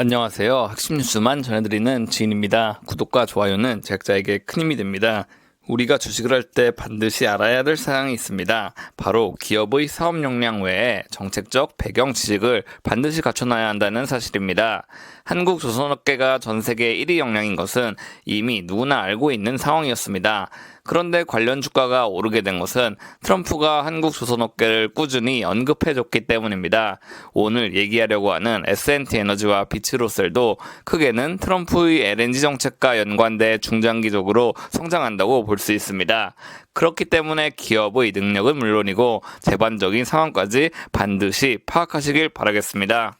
안녕하세요. 핵심 뉴스만 전해드리는 지인입니다. 구독과 좋아요는 제작자에게 큰 힘이 됩니다. 우리가 주식을 할 때 반드시 알아야 될 사항이 있습니다. 바로 기업의 사업 역량 외에 정책적 배경 지식을 반드시 갖춰놔야 한다는 사실입니다. 한국 조선업계가 전 세계 1위 역량인 것은 이미 누구나 알고 있는 상황이었습니다. 그런데 관련 주가가 오르게 된 것은 트럼프가 한국 조선업계를 꾸준히 언급해줬기 때문입니다. 오늘 얘기하려고 하는 S&T 에너지와 비츠로셀도 크게는 트럼프의 LNG 정책과 연관돼 중장기적으로 성장한다고 볼 수 있습니다. 그렇기 때문에 기업의 능력은 물론이고 재반적인 상황까지 반드시 파악하시길 바라겠습니다.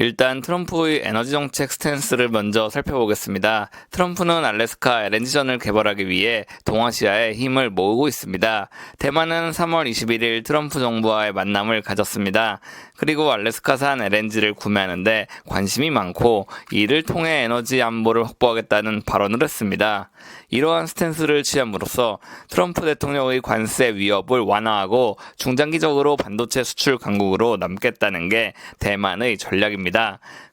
일단 트럼프의 에너지 정책 스탠스를 먼저 살펴보겠습니다. 트럼프는 알래스카 LNG전을 개발하기 위해 동아시아에 힘을 모으고 있습니다. 대만은 3월 21일 트럼프 정부와의 만남을 가졌습니다. 그리고 알래스카산 LNG를 구매하는데 관심이 많고 이를 통해 에너지 안보를 확보하겠다는 발언을 했습니다. 이러한 스탠스를 취함으로써 트럼프 대통령의 관세 위협을 완화하고 중장기적으로 반도체 수출 강국으로 남겠다는 게 대만의 전략입니다.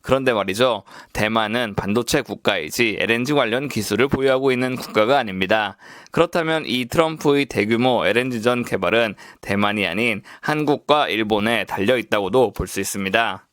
그런데 말이죠. 대만은 반도체 국가이지 LNG 관련 기술을 보유하고 있는 국가가 아닙니다. 그렇다면 이 트럼프의 대규모 LNG전 개발은 대만이 아닌 한국과 일본에 달려 있다고도 볼 수 있습니다.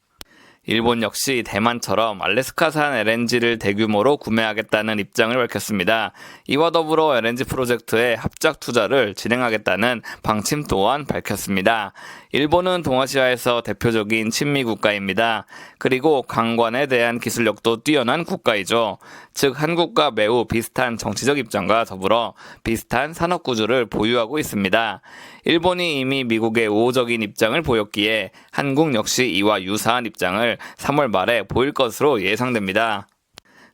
일본 역시 대만처럼 알래스카산 LNG를 대규모로 구매하겠다는 입장을 밝혔습니다. 이와 더불어 LNG 프로젝트에 합작 투자를 진행하겠다는 방침 또한 밝혔습니다. 일본은 동아시아에서 대표적인 친미 국가입니다. 그리고 강관에 대한 기술력도 뛰어난 국가이죠. 즉 한국과 매우 비슷한 정치적 입장과 더불어 비슷한 산업 구조를 보유하고 있습니다. 일본이 이미 미국의 우호적인 입장을 보였기에 한국 역시 이와 유사한 입장을 3월 말에 보일 것으로 예상됩니다.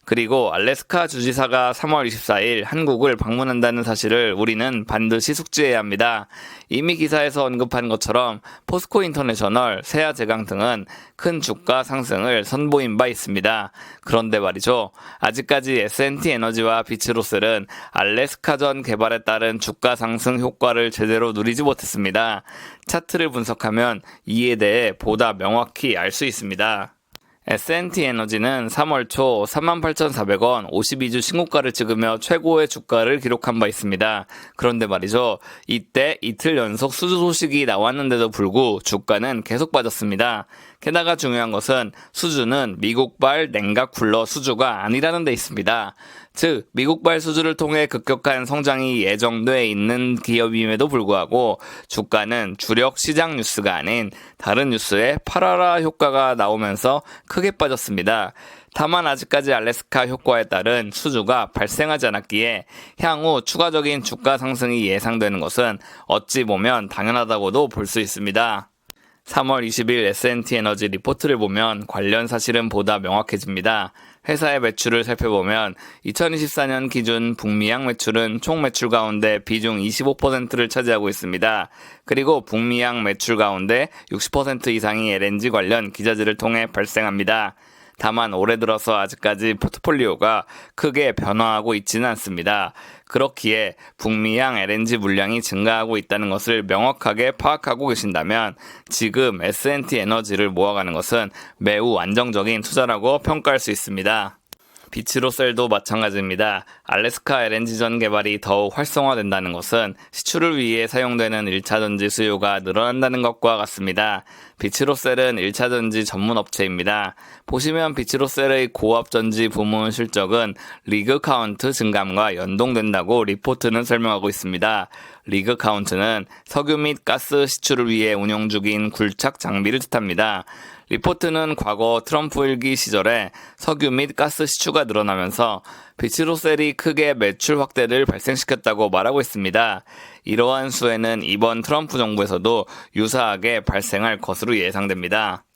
그리고 알래스카 주지사가 3월 24일 한국을 방문한다는 사실을 우리는 반드시 숙지해야 합니다. 이미 기사에서 언급한 것처럼 포스코 인터내셔널, 세아 제강 등은 큰 주가 상승을 선보인 바 있습니다. 그런데 말이죠. 아직까지 S&T 에너지와 비츠로셀은 알래스카전 개발에 따른 주가 상승 효과를 제대로 누리지 못했습니다. 차트를 분석하면 이에 대해 보다 명확히 알 수 있습니다. S&T 에너지는 3월 초 38,400원 52주 신고가를 찍으며 최고의 주가를 기록한 바 있습니다. 그런데 말이죠. 이때 이틀 연속 수주 소식이 나왔는데도 불구 주가는 계속 빠졌습니다. 게다가 중요한 것은 수주는 미국발 냉각 쿨러 수주가 아니라는 데 있습니다. 즉, 미국발 수주를 통해 급격한 성장이 예정돼 있는 기업임에도 불구하고 주가는 주력 시장 뉴스가 아닌 다른 뉴스에 파라라 효과가 나오면서 크게 빠졌습니다. 다만 아직까지 알래스카 효과에 따른 수주가 발생하지 않았기에 향후 추가적인 주가 상승이 예상되는 것은 어찌 보면 당연하다고도 볼 수 있습니다. 3월 20일 S&T 에너지 리포트를 보면 관련 사실은 보다 명확해집니다. 회사의 매출을 살펴보면 2024년 기준 북미양 매출은 총 매출 가운데 비중 25%를 차지하고 있습니다. 그리고 북미양 매출 가운데 60% 이상이 LNG 관련 기자재를 통해 발생합니다. 다만 올해 들어서 아직까지 포트폴리오가 크게 변화하고 있지는 않습니다. 그렇기에 북미양 LNG 물량이 증가하고 있다는 것을 명확하게 파악하고 계신다면 지금 S&T 에너지를 모아가는 것은 매우 안정적인 투자라고 평가할 수 있습니다. 비츠로셀도 마찬가지입니다. 알래스카 LNG전 개발이 더욱 활성화된다는 것은 시추를 위해 사용되는 1차 전지 수요가 늘어난다는 것과 같습니다. 비츠로셀은 1차전지 전문 업체입니다. 보시면 비츠로셀의 고압전지 부문 실적은 리그 카운트 증감과 연동된다고 리포트는 설명하고 있습니다. 리그 카운트는 석유 및 가스 시추를 위해 운영 중인 굴착 장비를 뜻합니다. 리포트는 과거 트럼프 일기 시절에 석유 및 가스 시추가 늘어나면서 비치로셀이 크게 매출 확대를 발생시켰다고 말하고 있습니다. 이러한 수혜는 이번 트럼프 정부에서도 유사하게 발생할 것으로 예상됩니다.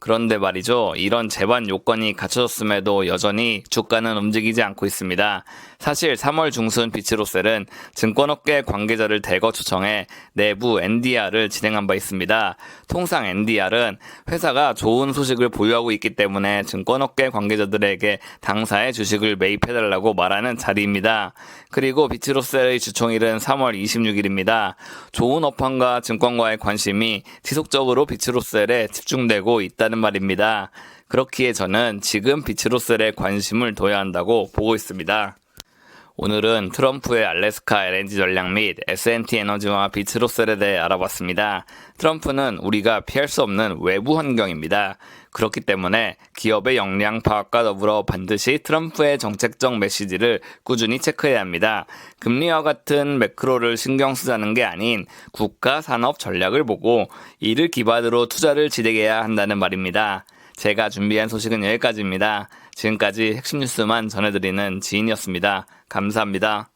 그런데 말이죠. 이런 재반 요건이 갖춰졌음에도 여전히 주가는 움직이지 않고 있습니다. 사실 3월 중순 비치로셀은 증권업계 관계자를 대거 초청해 내부 NDR을 진행한 바 있습니다. 통상 NDR은 회사가 좋은 소식을 보유하고 있기 때문에 증권업계 관계자들에게 당사의 주식을 매입해달라고 말하는 자리입니다. 그리고 비치로셀의 주총일은 3월 26일입니다. 좋은 업황과 증권과의 관심이 지속적으로 비치로셀에 집중되고 있다 는 한다는 말입니다. 그렇기에 저는 지금 비츠로셀에 관심을 둬야 한다고 보고 있습니다. 오늘은 트럼프의 알래스카 LNG 전략 및 S&T 에너지와 비츠로셀에 대해 알아봤습니다. 트럼프는 우리가 피할 수 없는 외부 환경입니다. 그렇기 때문에 기업의 역량 파악과 더불어 반드시 트럼프의 정책적 메시지를 꾸준히 체크해야 합니다. 금리와 같은 매크로를 신경 쓰자는 게 아닌 국가 산업 전략을 보고 이를 기반으로 투자를 진행해야 한다는 말입니다. 제가 준비한 소식은 여기까지입니다. 지금까지 핵심 뉴스만 전해드리는 지인이었습니다. 감사합니다.